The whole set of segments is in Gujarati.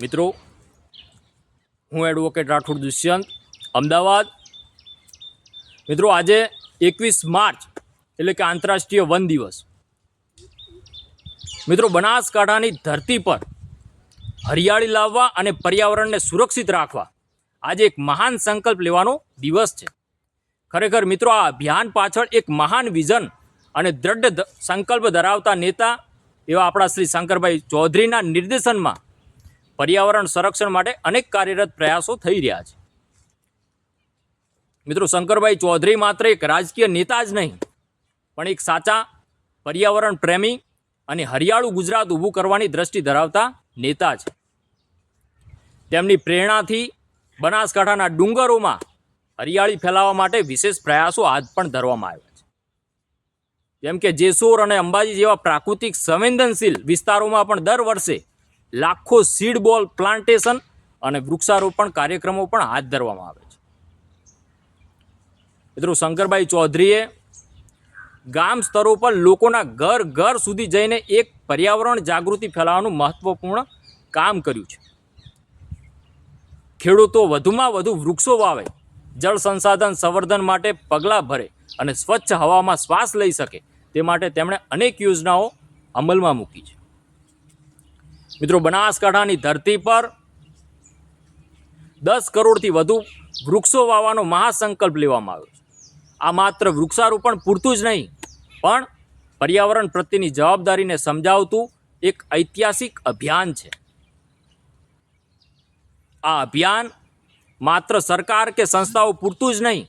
મિત્રો, હું એડવોકેટ રાઠોડ દુષ્યંત, અમદાવાદ. મિત્રો, આજે એકવીસ માર્ચ, એટલે કે આંતરરાષ્ટ્રીય વન દિવસ. મિત્રો, બનાસકાંઠાની ધરતી પર હરિયાળી લાવવા અને પર્યાવરણને સુરક્ષિત રાખવા આજે એક મહાન સંકલ્પ લેવાનો દિવસ છે. ખરેખર, મિત્રો, આ અભિયાન પાછળ એક મહાન વિઝન અને દ્રઢ સંકલ્પ ધરાવતા નેતા એવા આપણા શ્રી શંકરભાઈ ચૌધરીના નિર્દેશનમાં પર્યાવરણ સંરક્ષણ માટે અનેક કાર્યરત પ્રયાસો થઈ રહ્યા છે. મિત્રો, શંકરભાઈ ચૌધરી માત્ર એક રાજકીય નેતા જ નહીં, પણ એક સાચા પર્યાવરણ પ્રેમી અને હરિયાળું ગુજરાત ઊભું કરવાની દ્રષ્ટિ ધરાવતા નેતા છે. તેમની પ્રેરણાથી બનાસકાંઠાના ડુંગરોમાં હરિયાળી ફેલાવવા માટે વિશેષ પ્રયાસો હાથ પણ ધરવામાં આવ્યા છે. જેમ કે જેસોર અને અંબાજી જેવા પ્રાકૃતિક સંવેદનશીલ વિસ્તારોમાં પણ દર વર્ષે લાખો સીડ બોલ પ્લાન્ટેશન અને વૃક્ષારોપણ કાર્યક્રમો પણ હાથ ધરવામાં આવે છે. મિત્રો, શંકરભાઈ ચૌધરીએ ગામ સ્તરો પર લોકોના ઘર ઘર સુધી જઈને એક પર્યાવરણ જાગૃતિ ફેલાવવાનું મહત્વપૂર્ણ કામ કર્યું છે. ખેડૂતો વધુમાં વધુ વૃક્ષો વાવે, જળ સંસાધન સંવર્ધન માટે પગલાં ભરે અને સ્વચ્છ હવામાં શ્વાસ લઈ શકે તે માટે તેમણે અનેક યોજનાઓ અમલમાં મૂકી છે. મિત્રો, બનાસકાંઠાની ધરતી પર દસ કરોડથી વધુ વૃક્ષો વાવવાનો મહાસંકલ્પ લેવામાં આવ્યો છે. આ માત્ર વૃક્ષારોપણ પૂરતું જ નહીં, પણ પર્યાવરણ પ્રત્યેની જવાબદારીને સમજાવતું એક ઐતિહાસિક અભિયાન છે. આ અભિયાન માત્ર સરકાર કે સંસ્થાઓ પૂરતું જ નહીં,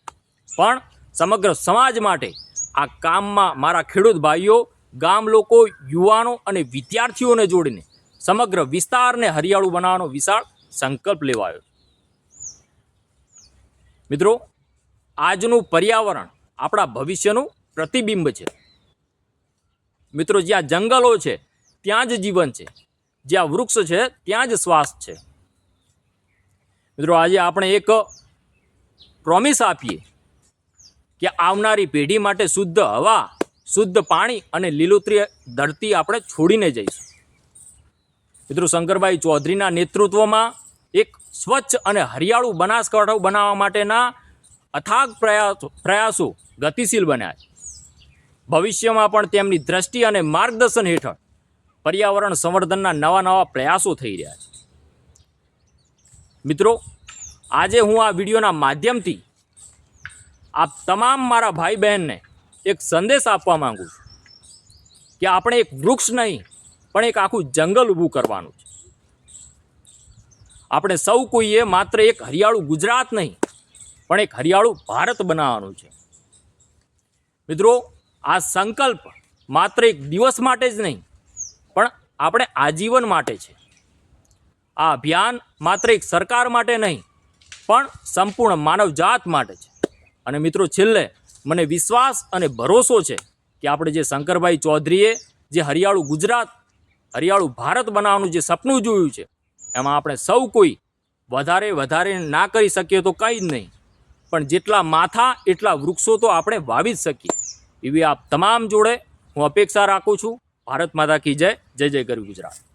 પણ સમગ્ર સમાજ માટે આ કામમાં મારા ખેડૂત ભાઈઓ, ગામ લોકો, યુવાનો અને વિદ્યાર્થીઓને જોડીને સમગ્ર વિસ્તારને હરિયાળું બનાવવાનો વિશાળ સંકલ્પ લેવાયો. મિત્રો, આજનું પર્યાવરણ આપણા ભવિષ્યનું પ્રતિબિંબ છે. મિત્રો, જ્યાં જંગલો છે, ત્યાં જ જીવન છે. જ્યાં વૃક્ષ છે, ત્યાં જ શ્વાસ છે. મિત્રો, આજે આપણે એક પ્રોમિસ આપીએ કે આવનારી પેઢી માટે શુદ્ધ હવા, શુદ્ધ પાણી અને લીલોતરી ધરતી આપણે છોડીને જઈશું. મિત્રો શંકરભાઈ ચૌધરીના નેતૃત્વમાં એક સ્વચ્છ અને હરિયાળું બનાસકાંઠા બનાવવા માટેના અથાગ પ્રયાસો પ્રયાસો ગતિશીલ બન્યા છે. ભવિષ્યમાં પણ તેમની દ્રષ્ટિ અને માર્ગદર્શન હેઠળ પર્યાવરણ સંવર્ધનના નવા નવા પ્રયાસો થઈ રહ્યા છે. મિત્રો, આજે હું આ વિડીયોના માધ્યમથી આપ તમામ મારા ભાઈ બહેનને એક સંદેશ આપવા માંગુ છું કે આપણે એક વૃક્ષ નહીં પણ એક આખું જંગલ ઊભું કરવાનું છે. આપણે સૌ કોઈએ માત્ર એક હરિયાળું ગુજરાત નહીં, પણ એક હરિયાળું ભારત બનાવવાનું છે. મિત્રો, આ સંકલ્પ માત્ર એક દિવસ માટે જ નહીં, પણ આપણે આજીવન માટે છે. આ અભિયાન માત્ર એક સરકાર માટે નહીં, પણ સંપૂર્ણ માનવજાત માટે છે. અને મિત્રો, છેલ્લે મને વિશ્વાસ અને ભરોસો છે કે આપણે જે શંકરભાઈ ચૌધરીએ જે હરિયાળું ગુજરાત હરિયાળું ભારત બનાવવાનું જે સપનું જોયું છે, એમાં આપણે સૌ કોઈ વધારે વધારે ના કરી શકીએ તો કંઈ જ નહીં. પણ જેટલા માથા, એટલા વૃક્ષો તો આપણે વાવી જ શકીએ. એવી આપ તમામ જોડે હું અપેક્ષા રાખું છું. ભારત માતા કી જય જય જય ગરવી ગુજરાત.